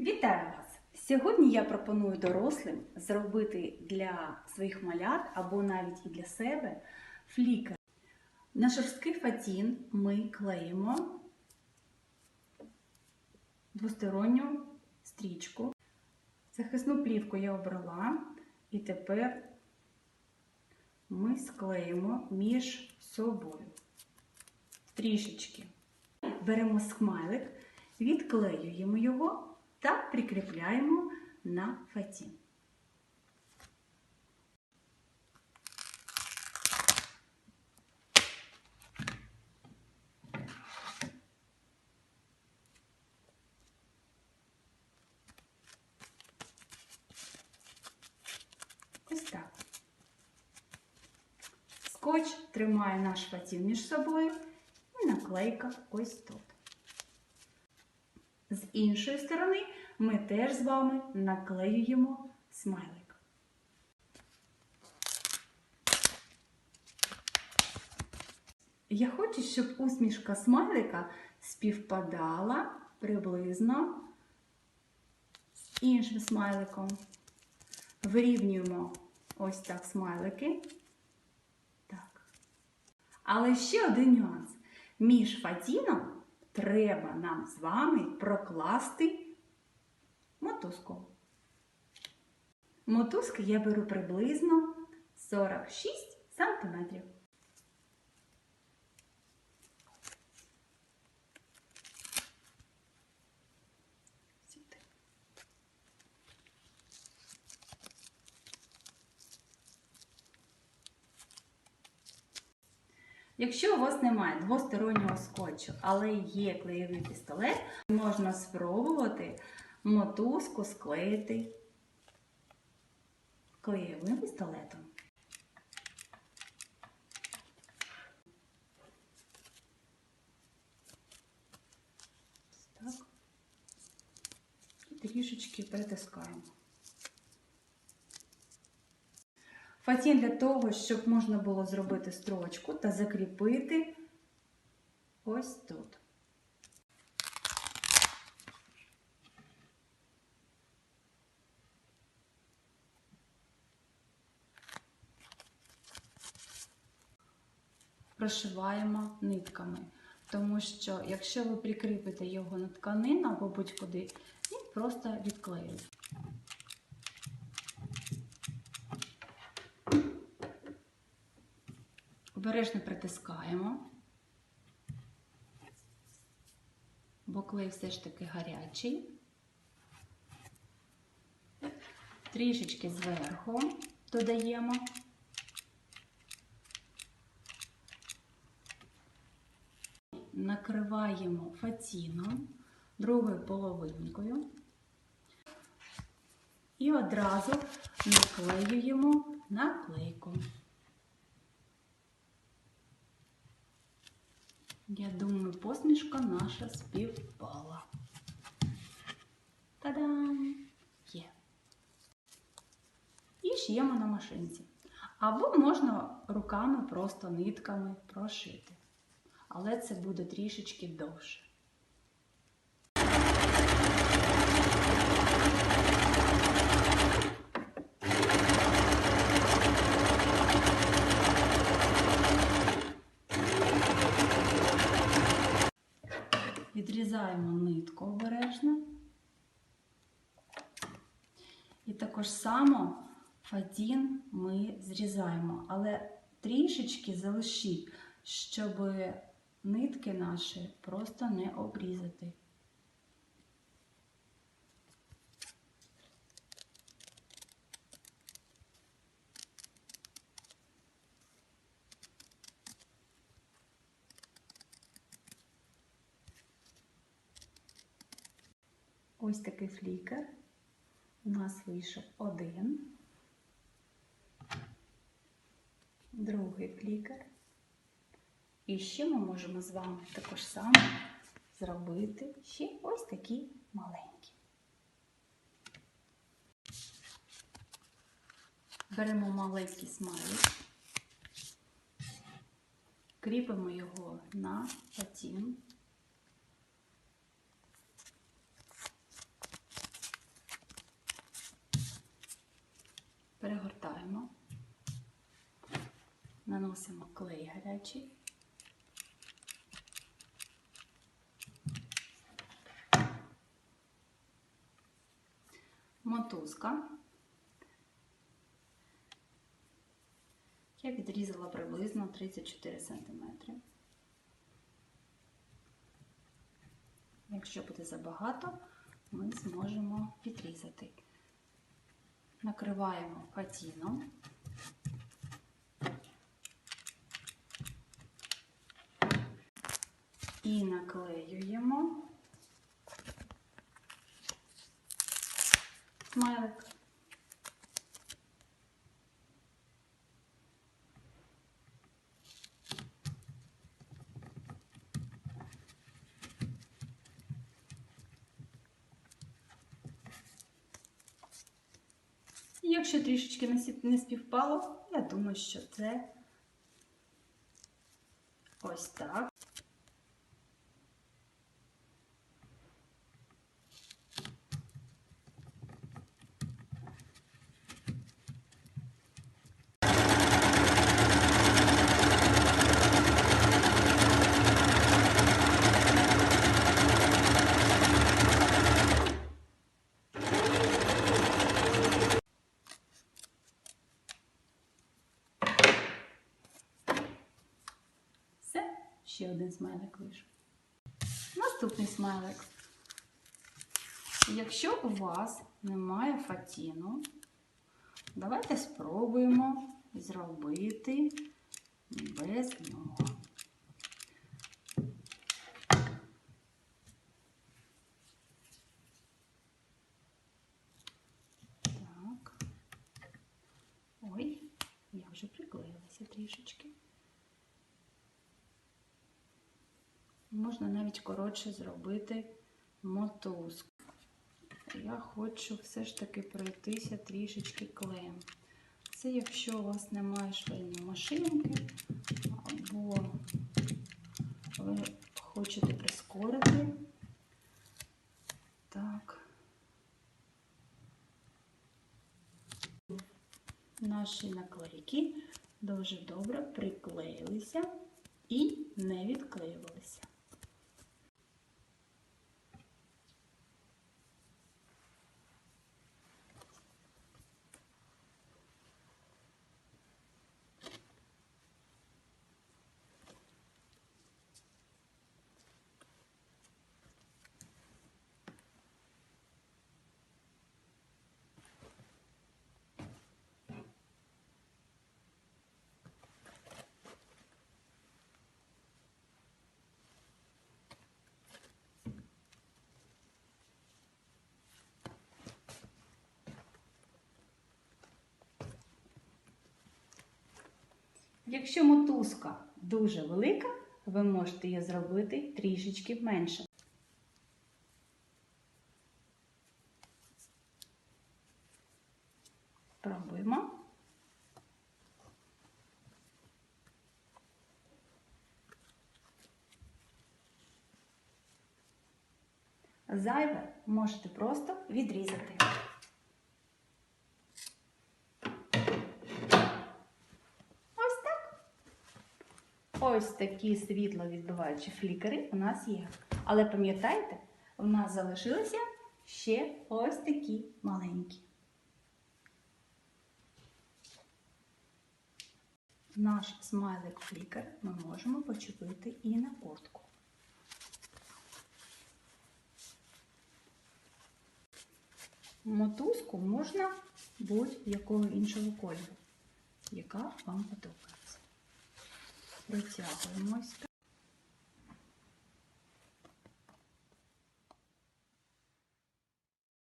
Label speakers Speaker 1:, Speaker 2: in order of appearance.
Speaker 1: Вітаю вас! Сьогодні я пропоную дорослим зробити для своїх малят або навіть і для себе флікер. На шорсткий фатін ми клеїмо двосторонню стрічку. Захисну плівку я обрала, і тепер ми склеїмо між собою трішечки. Беремо смайлик, відклеюємо його та прикріпляємо на фаті. Ось так. Скотч тримає наш фатін між собою і наклейка ось тут. З іншої сторони ми теж з вами наклеюємо смайлик. Я хочу, щоб усмішка смайлика співпадала приблизно з іншим смайликом. Вирівнюємо ось так смайлики. Так. Але ще один нюанс. Між фатіном треба нам з вами прокласти мотузку. Мотузки я беру приблизно 46 сантиметрів. Якщо у вас немає двостороннього скотчу, але є клеєвий пістолет, можна спробувати мотузку склеїти клеєвим пістолетом. Так. І трішечки притискаємо. Фатін для того, щоб можна було зробити строчку та закріпити ось тут. Прошиваємо нитками, тому що якщо ви прикріпите його на тканину або будь-куди, він просто відклеїться. Обережно притискаємо, бо клей все ж таки гарячий. Трішечки зверху додаємо. Накриваємо фатіном другою половинкою і одразу наклеюємо наклейку. Я думаю, посмішка наша співпала. Та-дам! Є. І шиємо на машинці. Або можна руками просто нитками прошити. Але це буде трішечки довше. Відрізаємо нитку обережно. І також само фатін ми зрізаємо, але трішечки залишіть, щоб нитки наші просто не обрізати. Ось такий флікер. У нас вийшов один, другий флікер. І ще ми можемо з вами також саме зробити ще ось такі маленькі. Беремо маленький смайлик, кріпимо його на патін. Перегортаємо. Наносимо клей гарячий. Мотузка. Я відрізала приблизно 34 см. Якщо буде забагато, ми зможемо відрізати. Накриваємо патіном. І наклеюємо смайлик. Якщо трішечки не співпало, я думаю, що це ось так. Все, ще один смайлик вийшов. Наступний смайлик. Якщо у вас немає фатіну, давайте спробуємо зробити без нього. Так. Ой, я вже приклеїлася трішечки. Можна навіть коротше зробити мотузку. Я хочу все ж таки пройтися трішечки клеєм. Це якщо у вас немає швейної машинки, або ви хочете прискорити. Так. Наші наклейки дуже добре приклеїлися і не відклеювалися. Якщо мотузка дуже велика, ви можете її зробити трішечки менше. Пробуємо. Зайве можете просто відрізати. Ось так. Ось такі світловідбиваючі флікери у нас є. Але пам'ятайте, у нас залишилися ще ось такі маленькі. Наш смайлик флікер ми можемо почепити і на куртку. Мотузку можна будь-якого іншого кольору, яка вам подобається. Протягуємо ось так.